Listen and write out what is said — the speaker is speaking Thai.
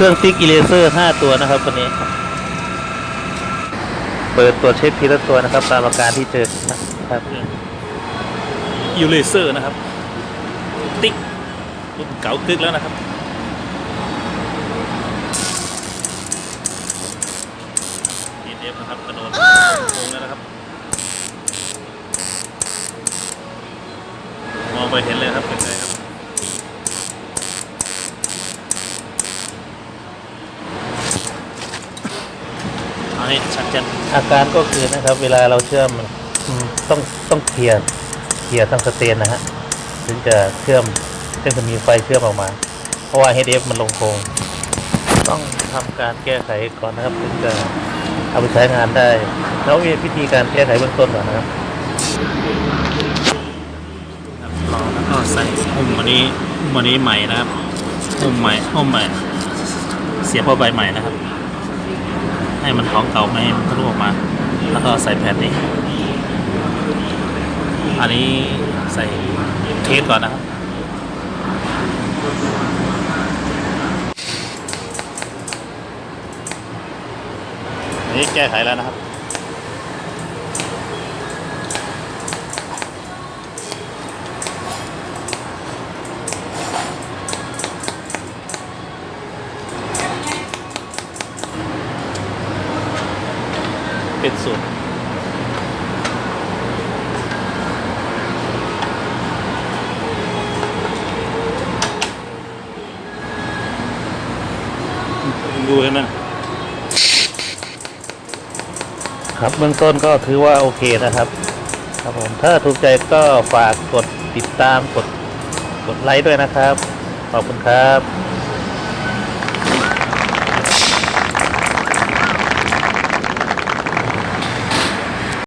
เครื่องติ๊กอิเลเซอร์ห้าตัวนะครับวันนี้ เปิดตัวเช็คทีละตัวนะครับ ตามอาการที่เจอนะครับอิเลเซอร์นะครับ ติ๊กรุ่นเก่ากึกแล้วนะครับดีเอฟนะครับกระโดดโค้งแล้วนะครับมองไปเห็นเลยครับเป็นไงครับ เอาให้ชัดเจนอาการก็คือนะครับ เวลาเราเชื่อมอืมต้องต้องเคลียร์เคลียร์ทั้งสเตนนะฮะถึงจะเชื่อมถึงจะมีไฟเชื่อมออกมา เพราะว่า HF มันลงโครงต้องทำการแก้ไขก่อนนะครับถึงจะเอาไปใช้งานได้ แล้วมีวิธีการแก้ไขเบื้องต้นก่อนนะครับรอแล้วก็ใส่หุ้มวันนี้หุ้มวันนี้ใหม่นะครับหุ้มใหม่หุ้มใหม่ เสียบเข้าใบใหม่นะครับ ให้มันของเก่าไม่ให้มันทะลุออกมา แล้วก็ใส่แผ่นนี้ อันนี้ใส่เทสก่อนนะครับนนี้แก้ไขแล้วนะครับ เป็นสูตรดูเห็นไหมครับเบื้องต้นก็ถือว่าโอเคนะครับ ครับผมถ้าถูกใจก็ฝากกดติดตามกดกดไลค์ด้วยนะครับ ขอบคุณครับ